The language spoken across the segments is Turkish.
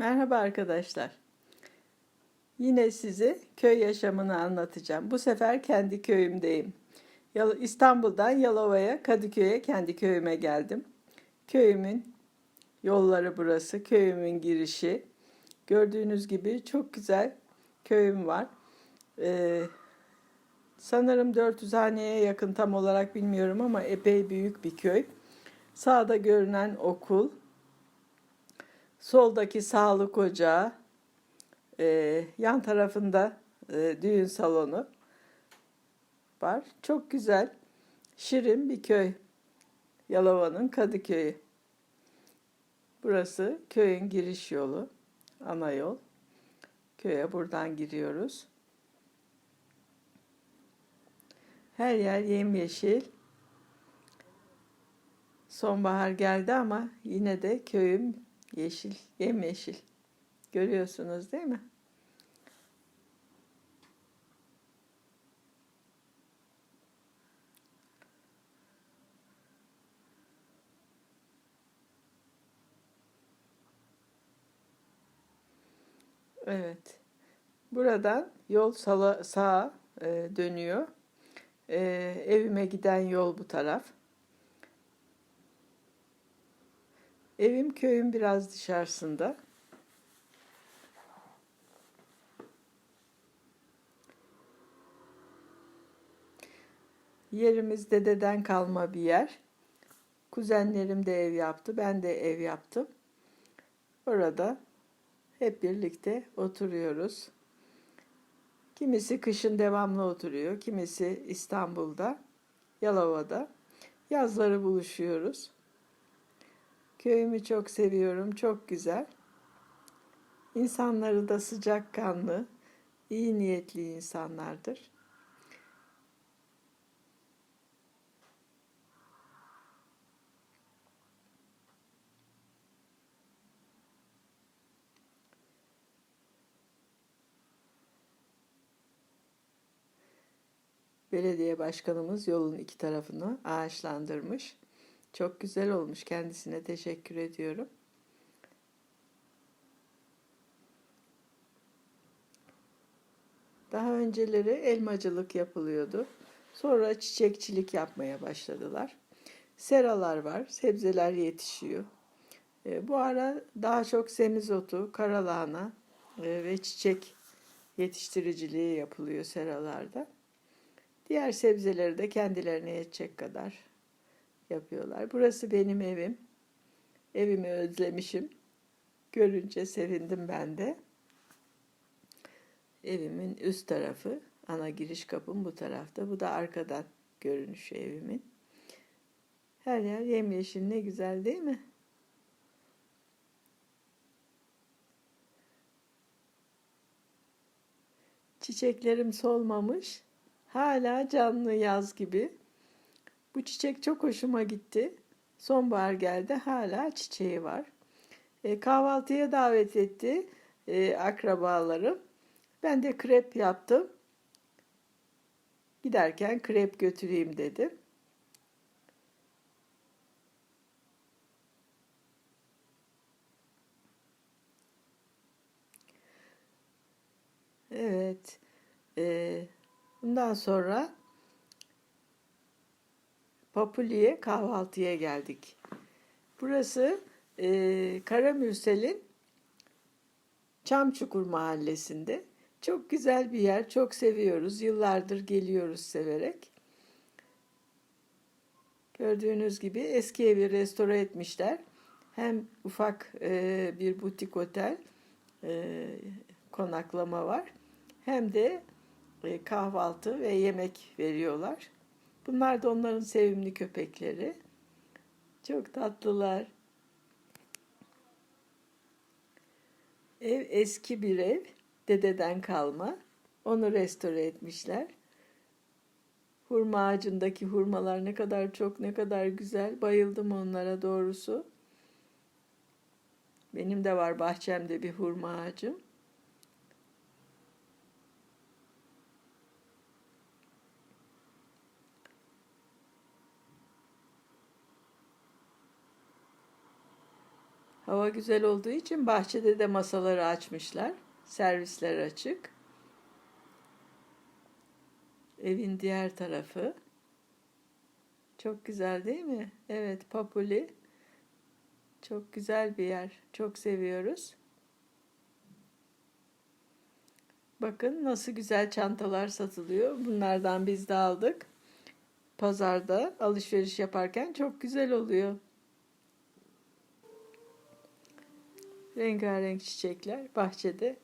Merhaba arkadaşlar. Yine size köy yaşamını anlatacağım. Bu sefer kendi köyümdeyim. İstanbul'dan Yalova'ya, Kadıköy'e kendi köyüme geldim. Köyümün yolları burası, köyümün girişi. Gördüğünüz gibi çok güzel köyüm var. Ee, sanırım 400 haneye yakın tam olarak bilmiyorum ama epey büyük bir köy. Sağda görünen okul, Soldaki sağlık ocağı, e, yan tarafında e, düğün salonu var. Çok güzel, şirin bir köy. Yalova'nın Kadıköy'ü. Burası köyün giriş yolu, ana yol. Köye buradan giriyoruz. Her yer yemyeşil. Sonbahar geldi ama yine de köyüm Yeşil, yemyeşil. Görüyorsunuz değil mi? Evet. Buradan yol sağa e, dönüyor. E, evime giden yol bu taraf. Evim köyün biraz dışarısında. Yerimiz dededen kalma bir yer. Kuzenlerim de ev yaptı, ben de ev yaptım. Orada hep birlikte oturuyoruz. Kimisi kışın devamlı oturuyor, kimisi İstanbul'da, Yalova'da. Yazları buluşuyoruz. Köyümü çok seviyorum, çok güzel. İnsanları da sıcakkanlı, iyi niyetli insanlardır. Belediye başkanımız yolun iki tarafını ağaçlandırmış. Çok güzel olmuş. Kendisine teşekkür ediyorum. Daha önceleri elmacılık yapılıyordu. Sonra çiçekçilik yapmaya başladılar. Seralar var, sebzeler yetişiyor. E, bu ara daha çok semizotu, karalahana e, ve çiçek yetiştiriciliği yapılıyor seralarda. Diğer sebzeleri de kendilerine yetecek kadar yapıyorlar. Burası benim evim. Evimi özlemişim. Görünce sevindim ben de. Evimin üst tarafı, ana giriş kapım bu tarafta. Bu da arkadan görünüşü evimin. Her yer yemyeşil ne güzel değil mi? Çiçeklerim solmamış. Hala canlı yaz gibi. Bu çiçek çok hoşuma gitti. Sonbahar geldi hala çiçeği var. E, kahvaltıya davet etti e, akrabalarım. Ben de krep yaptım. Giderken krep götüreyim dedim. Evet. E, bundan sonra Papuli'ye kahvaltıya geldik. Burası e, Karamürsel'in Çamçukur mahallesinde. Çok güzel bir yer, çok seviyoruz. Yıllardır geliyoruz severek. Gördüğünüz gibi eski evi restore etmişler. Hem ufak e, bir butik otel e, konaklama var. Hem de e, kahvaltı ve yemek veriyorlar. Bunlar da onların sevimli köpekleri. Çok tatlılar. Ev eski bir ev. Dededen kalma. Onu restore etmişler. Hurma ağacındaki hurmalar ne kadar çok, ne kadar güzel. Bayıldım onlara doğrusu. Benim de var bahçemde bir hurma ağacım. Hava güzel olduğu için bahçede de masaları açmışlar. Servisler açık. Evin diğer tarafı. Çok güzel değil mi? Evet, Papuli. Çok güzel bir yer. Çok seviyoruz. Bakın nasıl güzel çantalar satılıyor. Bunlardan biz de aldık. Pazarda alışveriş yaparken çok güzel oluyor. Rengarenk çiçekler bahçede.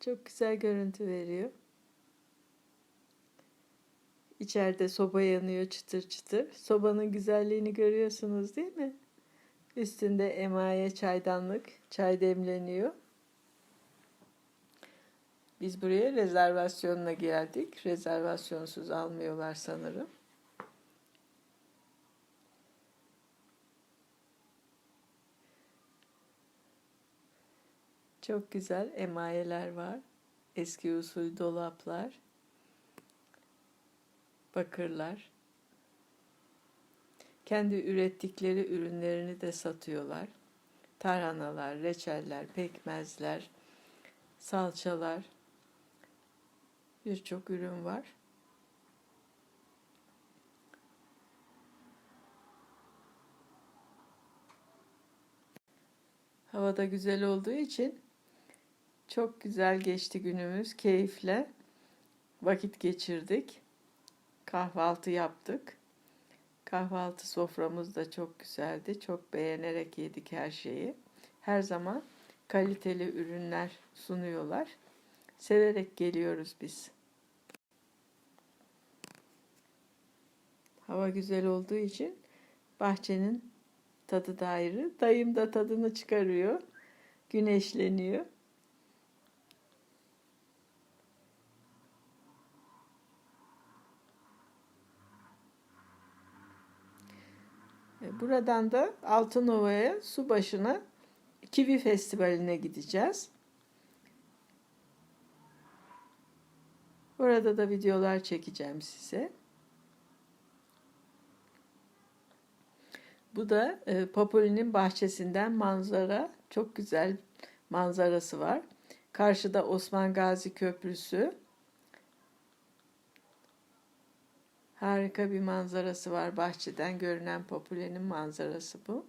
Çok güzel görüntü veriyor. İçeride soba yanıyor çıtır çıtır. Sobanın güzelliğini görüyorsunuz değil mi? Üstünde emaye çaydanlık, çay demleniyor. Biz buraya rezervasyonla geldik. Rezervasyonsuz almıyorlar sanırım. Çok güzel emayeler var. Eski usul dolaplar. Bakırlar. Kendi ürettikleri ürünlerini de satıyorlar. Tarhanalar, reçeller, pekmezler, salçalar. Birçok ürün var. Havada güzel olduğu için çok güzel geçti günümüz. Keyifle vakit geçirdik. Kahvaltı yaptık. Kahvaltı soframız da çok güzeldi. Çok beğenerek yedik her şeyi. Her zaman kaliteli ürünler sunuyorlar. Severek geliyoruz biz. Hava güzel olduğu için bahçenin tadı da ayrı. Dayım da tadını çıkarıyor. Güneşleniyor. Buradan da Altınova'ya su başına Kivi Festivali'ne gideceğiz. Orada da videolar çekeceğim size. Bu da e, bahçesinden manzara. Çok güzel manzarası var. Karşıda Osman Gazi Köprüsü. Harika bir manzarası var. Bahçeden görünen Papule'nin manzarası bu.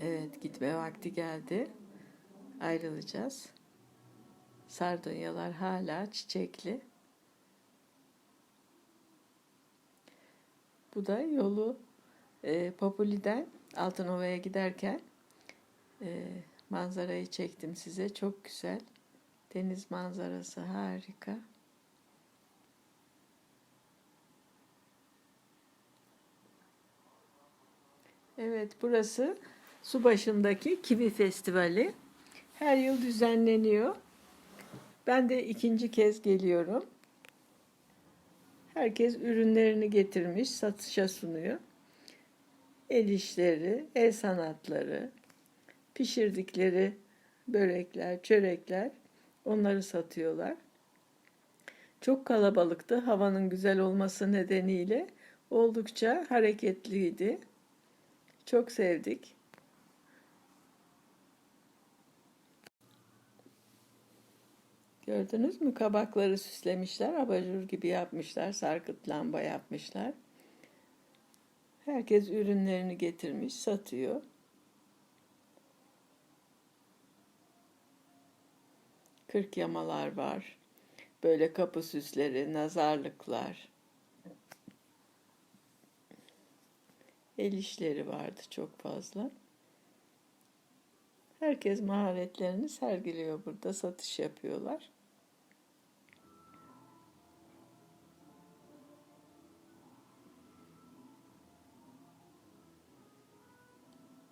Evet, gitme vakti geldi. Ayrılacağız. Sardunyalar hala çiçekli. Bu da yolu e, Papuli'den Altınova'ya giderken e, manzarayı çektim size. Çok güzel. Deniz manzarası harika. Evet burası su başındaki Kivi Festivali. Her yıl düzenleniyor. Ben de ikinci kez geliyorum. Herkes ürünlerini getirmiş, satışa sunuyor. El işleri, el sanatları, pişirdikleri börekler, çörekler onları satıyorlar. Çok kalabalıktı. Havanın güzel olması nedeniyle oldukça hareketliydi. Çok sevdik. Gördünüz mü? Kabakları süslemişler. Abajur gibi yapmışlar. Sarkıt lamba yapmışlar. Herkes ürünlerini getirmiş, satıyor. Kırk yamalar var. Böyle kapı süsleri, nazarlıklar. El işleri vardı çok fazla. Herkes maharetlerini sergiliyor burada, satış yapıyorlar.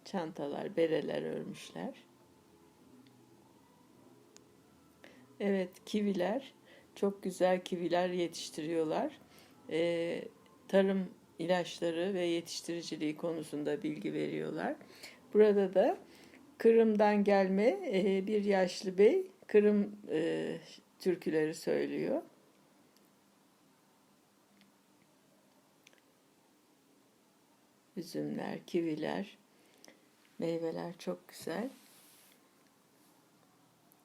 Çantalar, bereler örmüşler. Evet, kiviler. Çok güzel kiviler yetiştiriyorlar. Ee, tarım ilaçları ve yetiştiriciliği konusunda bilgi veriyorlar. Burada da Kırım'dan gelme e, bir yaşlı bey Kırım e, türküleri söylüyor. Üzümler, kiviler, meyveler çok güzel.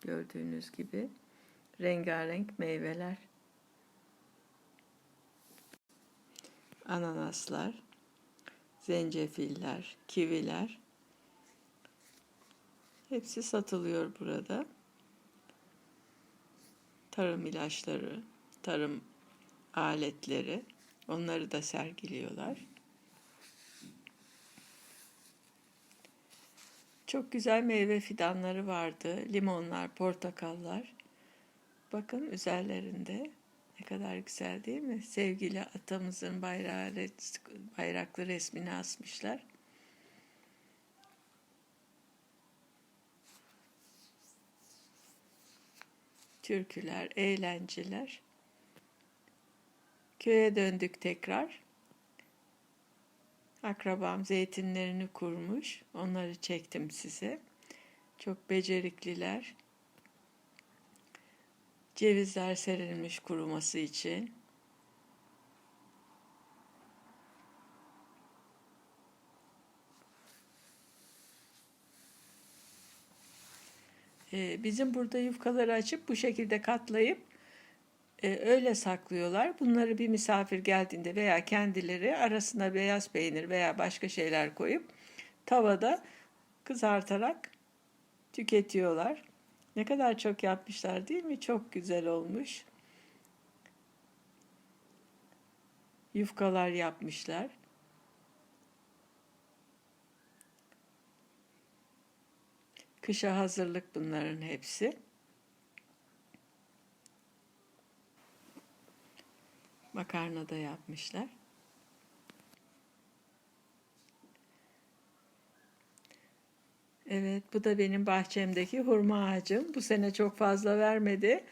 Gördüğünüz gibi rengarenk meyveler. Ananaslar, zencefiller, kiviler. Hepsi satılıyor burada. Tarım ilaçları, tarım aletleri onları da sergiliyorlar. Çok güzel meyve fidanları vardı. Limonlar, portakallar. Bakın üzerlerinde ne kadar güzel değil mi? Sevgili atamızın bayrağı, bayraklı resmini asmışlar. Türküler, eğlenceler. Köye döndük tekrar. Akrabam zeytinlerini kurmuş. Onları çektim size. Çok becerikliler. Cevizler serilmiş kuruması için. Ee, bizim burada yufkaları açıp bu şekilde katlayıp e, öyle saklıyorlar. Bunları bir misafir geldiğinde veya kendileri arasına beyaz peynir veya başka şeyler koyup tavada kızartarak tüketiyorlar. Ne kadar çok yapmışlar değil mi? Çok güzel olmuş. Yufkalar yapmışlar. Kışa hazırlık bunların hepsi. Makarna da yapmışlar. Evet, bu da benim bahçemdeki hurma ağacım. Bu sene çok fazla vermedi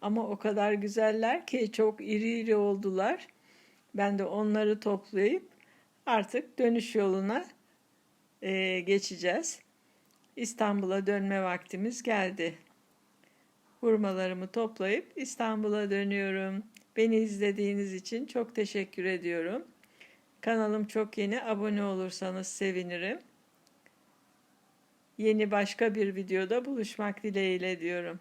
ama o kadar güzeller ki çok iri iri oldular. Ben de onları toplayıp artık dönüş yoluna e, geçeceğiz. İstanbul'a dönme vaktimiz geldi. Hurmalarımı toplayıp İstanbul'a dönüyorum. Beni izlediğiniz için çok teşekkür ediyorum. Kanalım çok yeni. Abone olursanız sevinirim. Yeni başka bir videoda buluşmak dileğiyle diyorum.